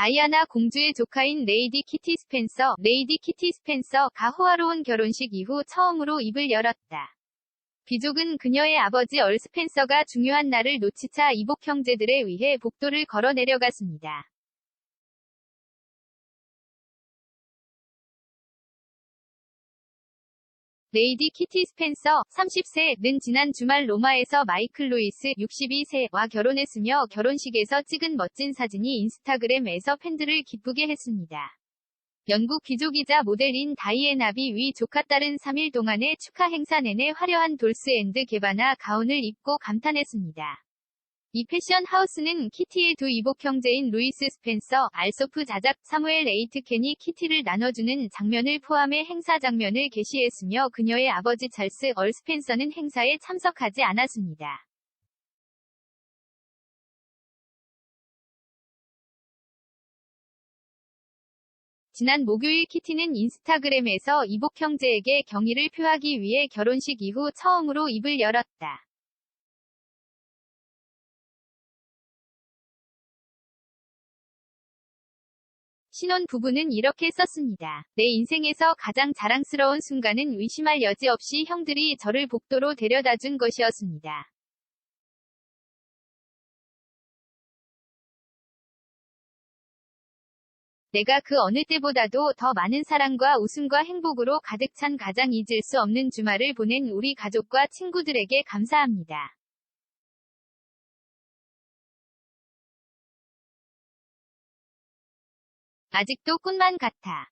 다이아나 공주의 조카인 레이디 키티 스펜서, 레이디 키티 스펜서가 호화로운 결혼식 이후 처음으로 입을 열었다. 귀족은 그녀의 아버지 얼 스펜서가 중요한 날을 놓치자 이복 형제들에 의해 복도를 걸어 내려갔습니다. 레이디 키티 스펜서, 30세는 지난 주말 로마에서 마이클 루이스, 62세와 결혼했으며 결혼식에서 찍은 멋진 사진이 인스타그램에서 팬들을 기쁘게 했습니다. 영국 귀족이자 모델인 다이애나비 위 조카 딸은 3일 동안의 축하 행사 내내 화려한 돌스 앤드 게바나 가운을 입고 감탄했습니다. 이 패션 하우스는 키티의 두 이복 형제인 루이스 스펜서, 알소프 자작, 사무엘 에이트켄이 키티를 나눠주는 장면을 포함해 행사 장면을 게시했으며 그녀의 아버지 찰스 얼 스펜서는 행사에 참석하지 않았습니다. 지난 목요일 키티는 인스타그램에서 이복 형제에게 경의를 표하기 위해 결혼식 이후 처음으로 입을 열었다. 신혼 부부는 이렇게 썼습니다. 내 인생에서 가장 자랑스러운 순간은 의심할 여지 없이 형들이 저를 복도로 데려다 준 것이었습니다. 내가 그 어느 때보다도 더 많은 사랑과 웃음과 행복으로 가득 찬 가장 잊을 수 없는 주말을 보낸 우리 가족과 친구들에게 감사합니다. 아직도 꿈만 같아.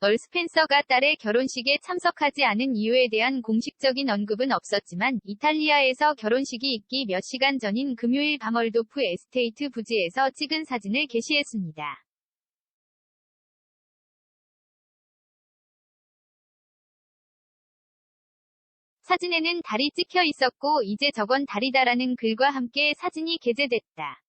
얼 스펜서가 딸의 결혼식에 참석하지 않은 이유에 대한 공식적인 언급은 없었지만 이탈리아에서 결혼식이 있기 몇 시간 전인 금요일 바멀도프 에스테이트 부지에서 찍은 사진을 게시했습니다. 사진에는 달이 찍혀 있었고 이제 저건 달이다라는 글과 함께 사진이 게재됐다.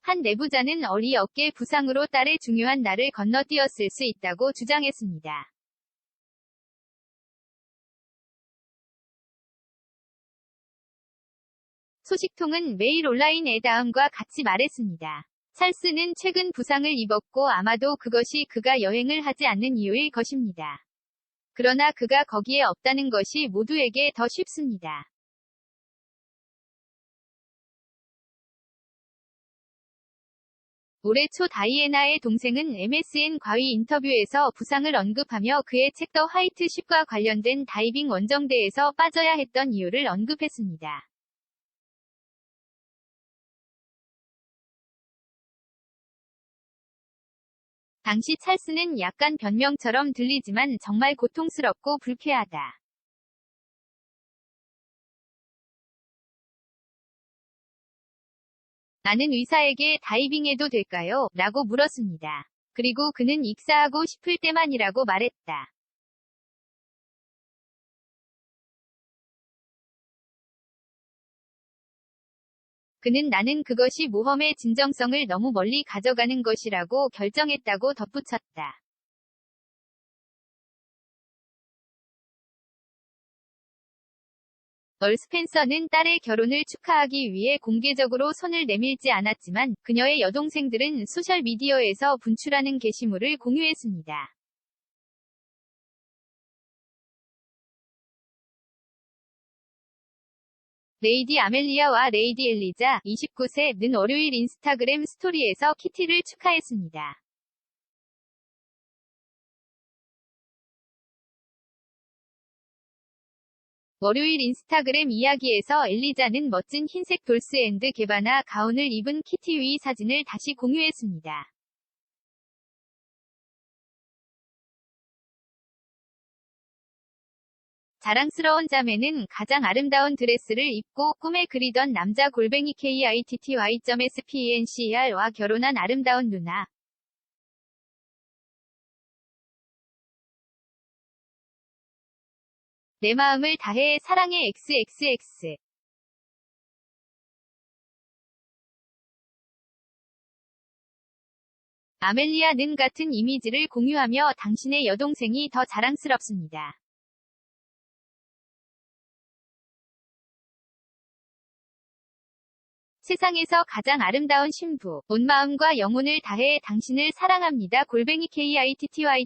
한 내부자는 어리 어깨 부상으로 딸의 중요한 날을 건너뛰었을 수 있다고 주장했습니다. 소식통은 메일 온라인에 다음과 같이 말했습니다. 찰스는 최근 부상을 입었고 아마도 그것이 그가 여행을 하지 않는 이유일 것입니다. 그러나 그가 거기에 없다는 것이 모두에게 더 쉽습니다. 올해 초 다이애나의 동생은 MSN 과위 인터뷰에서 부상을 언급하며 그의 책 더 화이트 쉽과 관련된 다이빙 원정대에서 빠져야 했던 이유를 언급했습니다. 당시 찰스는 약간 변명처럼 들리지만 정말 고통스럽고 불쾌하다. 나는 의사에게 다이빙해도 될까요? 라고 물었습니다. 그리고 그는 익사하고 싶을 때만이라고 말했다. 그는 나는 그것이 모험의 진정성을 너무 멀리 가져가는 것이라고 결정했다고 덧붙였다. 얼 스펜서는 딸의 결혼을 축하하기 위해 공개적으로 손을 내밀지 않았지만 그녀의 여동생들은 소셜미디어에서 분출하는 게시물을 공유했습니다. 레이디 아멜리아와 레이디 엘리자, 29세는 월요일 인스타그램 스토리에서 키티를 축하했습니다. 월요일 인스타그램 이야기에서 엘리자는 멋진 흰색 돌스 앤드 게바나 가운을 입은 키티 위 사진을 다시 공유했습니다. 자랑스러운 자매는 가장 아름다운 드레스를 입고 꿈에 그리던 남자 골뱅이 kitty.spncer와 결혼한 아름다운 누나. 내 마음을 다해 사랑해 XXX. 아멜리아 는 같은 이미지를 공유하며 당신의 여동생이 더 자랑스럽습니다. 세상에서 가장 아름다운 신부, 온 마음과 영혼을 다해 당신을 사랑합니다. 골뱅이 KITTY.SPNCR